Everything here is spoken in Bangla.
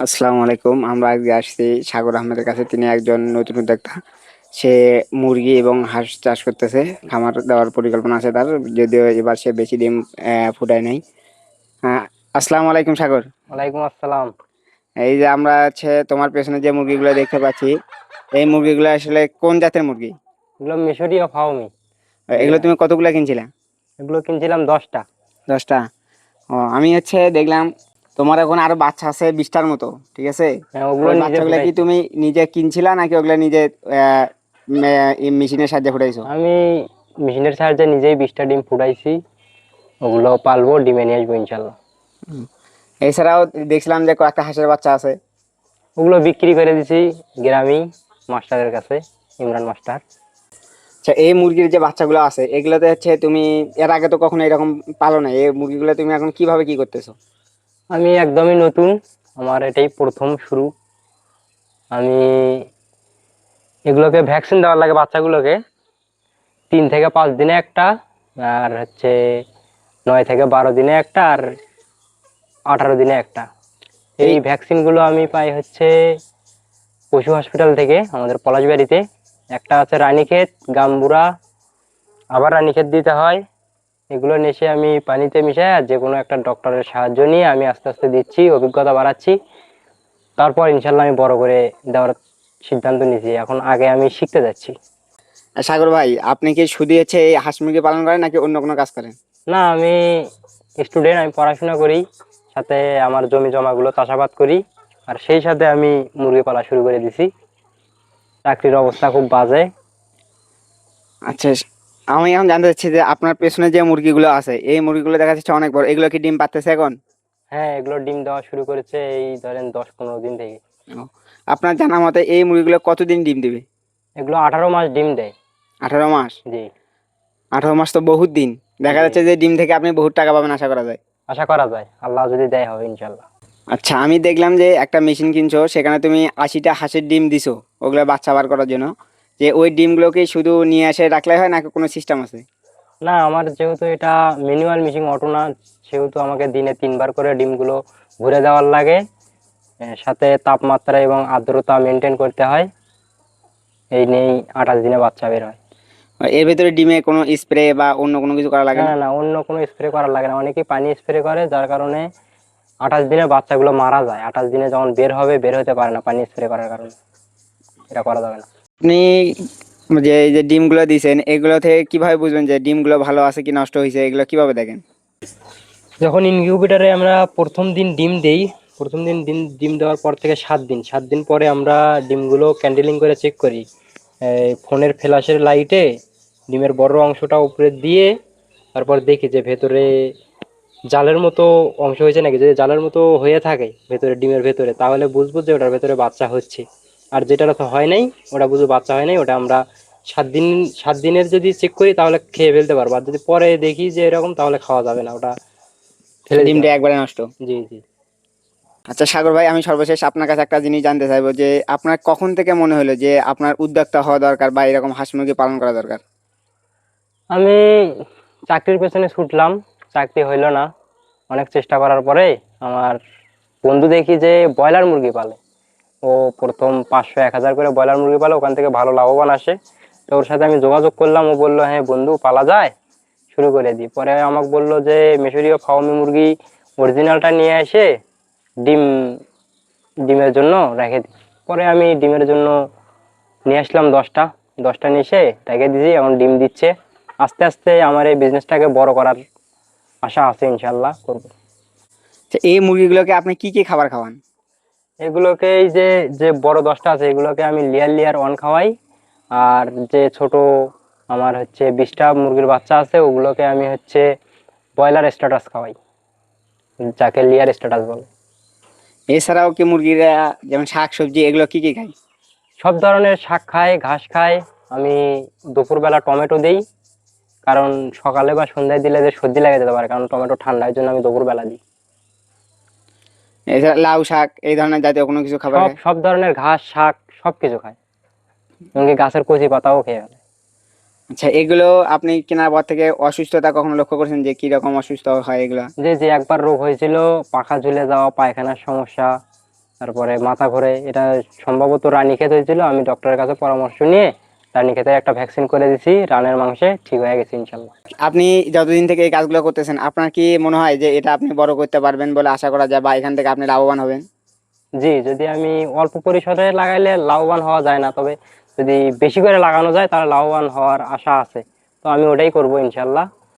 আসসালামু আলাইকুম। আমরা আজকে আসছি সাগর আহমেদের কাছে। তিনি একজন নতুন উদ্যোক্তা। সে মুরগি এবং হাঁস চাষ করতেছে। খামার দেওয়ার পরিকল্পনা আছে তার। যদিও এবার সে বেশি ডিম ফুটায় নাই। হ্যাঁ আসসালামু আলাইকুম সাগর। ওয়ালাইকুম আসসালাম। এই যে আমরা হচ্ছে তোমার পেছনে যে মুরগিগুলো দেখতে পাচ্ছি এই মুরগিগুলো আসলে কোন জাতের মুরগি? এগুলো মিশরীয় ফাউমি এগুলো তুমি কতগুলো কিনছিলে? এগুলো কিনছিলাম দশটা। দশটা। ও আমি হচ্ছে দেখলাম তোমার এখন আরও বাচ্চা আছে বিশটার মতো ঠিক আছে? হ্যাঁ, বাচ্চাগুলো কি তুমি নিজে কিনছিলা নাকি ওগুলা নিজে মেশিনের সাহায্যে ফুটাইছো? আমি মেশিনের সাহায্যে নিজেই বিশটা ডিম ফুটাইছি ওগুলো পালবো ডিমে নিয়ে আসব ইনশাল্লাহ। এছাড়াও দেখছিলাম যে কয়েকটা হাঁসের বাচ্চা আছে। ওগুলো বিক্রি করে দিছি গ্রামী মাস্টারের কাছে ইমরান মাস্টার। আচ্ছা এই মুরগির যে বাচ্চাগুলো আছে এগুলোতে হচ্ছে তুমি এর আগে তো কখনো এরকম পালো না এই মুরগিগুলো তুমি এখন কীভাবে কি করতেছো? আমি একদমই নতুন। আমার এটাই প্রথম শুরু। আমি এগুলোকে ভ্যাকসিন দেওয়ার লাগে বাচ্চাগুলোকে। তিন থেকে পাঁচ দিনে একটা আর হচ্ছে নয় থেকে বারো দিনে একটা আর আঠারো দিনে একটা। এই ভ্যাকসিনগুলো আমি পাই হচ্ছে পশু হসপিটাল থেকে আমাদের পলাশবাড়িতে। একটা আছে রানীক্ষেত গাম্বুরা। আবার রানীক্ষেত দিতে হয়। এগুলো নেশে আমি পানিতে মিশাই আর যে কোনো একটা ডক্টরের সাহায্য নিয়ে আমি আস্তে আস্তে দিচ্ছি অভিজ্ঞতা বাড়াচ্ছি। তারপর ইনশাল্লাহ আমি বড় করে দেওয়ার সিদ্ধান্ত নিয়েছি। এখন আগে আমি শিখতে যাচ্ছি। সাগর ভাই আপনি কি শুধু হচ্ছে এই হাঁস মুরগি পালন করেন নাকি অন্য কোনো কাজ করেন? না আমি স্টুডেন্ট আমি পড়াশোনা করি সাথে আমার জমি জমাগুলো চাষাবাদ করি আর সেই সাথে আমি মুরগি পালা শুরু করে দিছি। চাকরির অবস্থা খুব বাজে। আচ্ছা আমি এখন জানতে চাচ্ছি যে আপনার পেছনে যে মুরগিগুলো আছে এই মুরগিগুলো দেখা যাচ্ছে অনেক বড়। এগুলো কি ডিম পাচ্ছে এখন? হ্যাঁ এগুলো ডিম দেওয়া শুরু করেছে এই ধরেন দশ পনেরো দিন থেকে। আপনার জানা মতে এই মুরগিগুলো কতদিন ডিম দিবে? এগুলো আঠারো মাস ডিম দেয়। আঠারো মাস? জি। আঠারো মাস তো বহুত দিন। দেখা যাচ্ছে যে ডিম থেকে আপনি বহুত টাকা পাবেন আশা করা যায়। আশা করা যায়। আল্লাহ যদি দেয় হবে ইনশাল্লাহ আচ্ছা আমি দেখলাম যে একটা মেশিন কিনছো সেখানে তুমি আশিটা হাঁসের ডিম দিছো ওগুলো বাচ্চা বার করার জন্য। যে ওই ডিমগুলোকে শুধু নিয়ে এসে রাখলে হয় নাকি কোনো সিস্টেম আছে? না আমার যেহেতু এটা ম্যানুয়াল মেশিন অটো না সেহেতু আমাকে দিনে তিনবার করে ডিমগুলো ঘুরে দেওয়ার লাগে। সাথে তাপমাত্রা এবং আর্দ্রতা মেনটেন করতে হয়। এই নিয়েই আঠাশ দিনে বাচ্চা বের হয়। এর ভিতরে ডিমে কোনো স্প্রে বা অন্য কোনো কিছু করা লাগে না? না অন্য কোনো স্প্রে করার লাগে না। অনেকেই পানি স্প্রে করে যার কারণে আঠাশ দিনে বাচ্চাগুলো মারা যায়। আঠাশ দিনে যখন বের হবে বের হতে পারে না পানি স্প্রে করার কারণে। এটা করা যাবে না। আপনি যে যে ডিমগুলো দিয়েছেন এগুলো থেকে কীভাবে বুঝবেন যে ডিমগুলো ভালো আছে কি নষ্ট হয়েছে এগুলো কীভাবে দেখেন? যখন ইনকিউবেটারে আমরা প্রথম দিন ডিম দেই, প্রথম দিন ডিম ডিম দেওয়ার পর থেকে সাত দিন সাত দিন পরে আমরা ডিমগুলো ক্যান্ডেলিং করে চেক করি। ফোনের ফ্ল্যাশের লাইটে ডিমের বড় অংশটা উপরে দিয়ে তারপর দেখি যে ভেতরে জালের মতো অংশ হয়েছে নাকি? যদি জালের মতো হয়ে থাকে ভেতরে, ডিমের ভেতরে, তাহলে বুঝব যে ওটার ভেতরে বাচ্চা হচ্ছে। আর যেটা তো হয় নাই ওটা বুঝব বাচ্চা হয় নাই ওটা আমরা সাত দিন সাত দিনের যদি চেক করি তাহলে খেয়ে ফেলতে পারব। আর যদি পরে দেখি যে এরকম তাহলে খাওয়া যাবে না ওটা ফেলে ডিমটা একবারে নষ্ট। জি জি। আচ্ছা সাগর ভাই আমি সর্বশেষ আপনার কাছে একটা জিনিস জানতে চাইব যে আপনার কখন থেকে মনে হলো যে আপনার উদ্যোক্তা হওয়া দরকার বা এরকম হাঁস মুরগি পালন করা দরকার? আমি চাকরির পেছনে ছুটলাম চাকরি হইল না। অনেক চেষ্টা করার পরে আমার বন্ধু দেখি যে ব্রয়লার মুরগি পালে। ও প্রথম পাঁচশো এক হাজার করে ব্রয়লার মুরগি পালে ওখান থেকে ভালো লাভবান আসে। তো ওর সাথে আমি যোগাযোগ করলাম ও বলল হ্যাঁ বন্ধু পালা যায়? শুরু করে দিই। পরে আমাকে বলল যে মিশরীয় ফাউমি মুরগি অরিজিনালটা নিয়ে এসে ডিম ডিমের জন্য রেখে দিই পরে আমি ডিমের জন্য নিয়ে আসলাম দশটা। দশটা নিয়ে এসে রেখে দিয়েছি এখন ডিম দিচ্ছে। আস্তে আস্তে আমার এই বিজনেসটাকে বড় করার আশা আছে ইনশাল্লাহ করব। আচ্ছা, এই মুরগিগুলোকে আপনি কি কি খাবার খাওয়ান? এগুলোকে এই যে যে বড় দশটা আছে এগুলোকে আমি লেয়ার লেয়ার অন খাওয়াই। আর যে ছোট আমার হচ্ছে বিশটা মুরগির বাচ্চা আছে ওগুলোকে আমি হচ্ছে ব্রয়লার স্ট্যাটাস খাওয়াই। যাকে লেয়ার স্ট্যাটাস বলে। এছাড়াও কি মুরগিরা যেমন শাক সবজি এগুলো কি কি খায়? সব ধরনের শাক খায় ঘাস খায়। আমি দুপুরবেলা টমেটো দেই। কারণ সকালে বা সন্ধ্যায় দিলে যে সর্দি লেগে যেতে পারে কারণ টমেটো ঠান্ডা এই জন্য আমি দুপুরবেলা দিই। এছাড়া লাউ শাক এই ধরনের জাতীয় কোনো কিছু খাবার সব খায়? সব ধরনের ঘাস শাক সব কিছু খায়। এমনকি গাছের কচি পাতাও খেয়ে ফেলে। আচ্ছা এগুলো আপনি কেনার পর থেকে অসুস্থতা কখনো লক্ষ্য করেছেন যে কি রকম অসুস্থ হয় এগুলো? যে যে একবার রোগ হয়েছিল পাখা ঝুলে যাওয়া পায়খানার সমস্যা তারপরে মাথা ঘোরে এটা সম্ভবত রানী রানীক্ষেত হয়েছিল আমি ডক্টরের কাছে পরামর্শ নিয়ে রানীক্ষেতের একটা ভ্যাকসিন করে দিছি রানের মাংসে ঠিক হয়ে গেছে ইনশাল্লাহ। আপনি যতদিন থেকে এই কাজগুলো করতেছেন আপনার কি মনে হয় যে এটা আপনি বড় করতে পারবেন বলে আশা করা যায় বা এখান থেকে আপনি লাভবান হবেন? জি যদি আমি অল্প পরিসরে লাগাইলে লাভবান হওয়া যায় না তবে যদি বেশি করে লাগানো যায় তাহলে লাভবান হওয়ার আশা আছে। তো আমি ওটাই করব ইনশাল্লাহ।